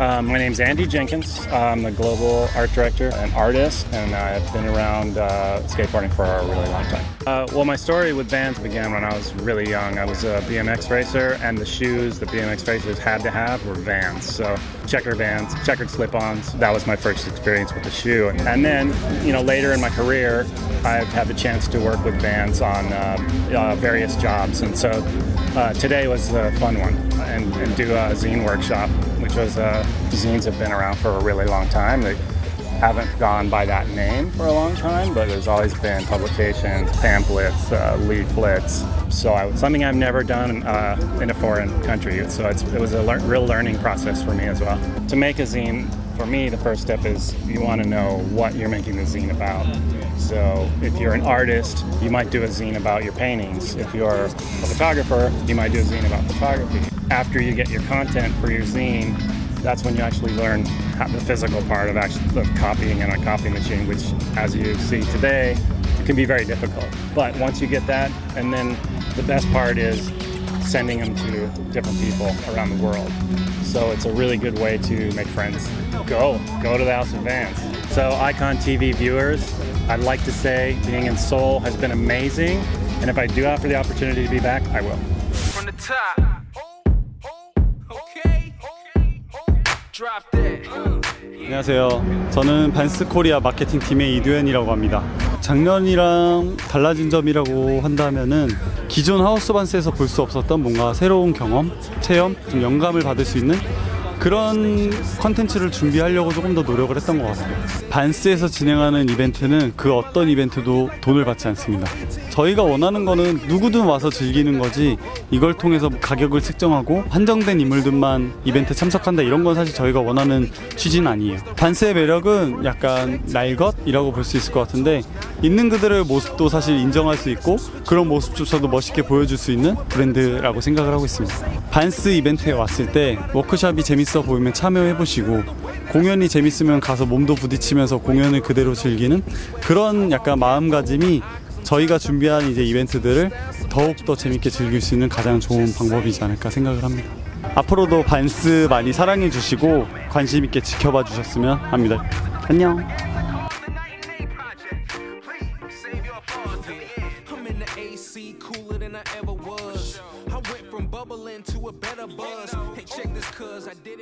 Um, my name's Andy Jenkins. I'm the global art director and artist, and I've been around uh, skateboarding for a really long time. Uh, well, my story with Vans began when I was really young. I was a BMX racer, and the shoes the BMX racers had to have were Vans. So checker Vans, checkered slip-ons. That was my first experience with the shoe. And then, you know, later in my career, I've had the chance to work with Vans on um, uh, various jobs, and so uh, today was the fun one, and, and do a zine workshop, which was uh, zines have been around for a really long time. They haven't gone by that name for a long time, but there's always been publications, pamphlets, uh, leaflets. So I, something I've never done uh, in a foreign country. So it's, it was a real learning process for me as well. To make a zine, for me, the first step is you want to know what you're making the zine about. So if you're an artist, you might do a zine about your paintings. If you're a photographer, you might do a zine about photography. After you get your content for your zine, that's when you actually learn the physical part of actually of copying in a copy machine, which, as you see today, can be very difficult. But once you get that, and then the best part is sending them to different people around the world. So it's a really good way to make friends. Go, go to the House of Vans. So Icon TV viewers, I'd like to say being in Seoul has been amazing, and if I do have the opportunity to be back, I will. from the top. 안녕하세요. 저는 반스 코리아 마케팅 팀의 이두현이라고 합니다. 작년이랑 달라진 점이라고 한다면은 기존 하우스 반스에서 볼 수 없었던 뭔가 새로운 경험, 체험, 좀 영감을 받을 수 있는 그런 컨텐츠를 준비하려고 조금 더 노력을 했던 것 같아요. 반스에서 진행하는 이벤트는 그 어떤 이벤트도 돈을 받지 않습니다. 저희가 원하는 거는 누구든 와서 즐기는 거지 이걸 통해서 가격을 책정하고 한정된 인물들만 이벤트 참석한다 이런 건 사실 저희가 원하는 취지는 아니에요. 반스의 매력은 약간 날것이라고 볼 수 있을 것 같은데 있는 그들의 모습도 사실 인정할 수 있고 그런 모습조차도 멋있게 보여줄 수 있는 브랜드라고 생각을 하고 있습니다. 반스 이벤트에 왔을 때 워크숍이 재밌어 보이면 참여해 보시고 공연이 재밌으면 가서 몸도 부딪히면서 공연을 그대로 즐기는 그런 약간 마음가짐이 저희가 준비한 이제 이벤트들을 더욱 더 재밌게 즐길 수 있는 가장 좋은 방법이지 않을까 생각을 합니다. 앞으로도 반스 많이 사랑해 주시고 관심 있게 지켜봐 주셨으면 합니다. 안녕. I'm in the AC, cooler than I ever was. I went from bubbling to a better buzz. Hey, check this, cuz I did.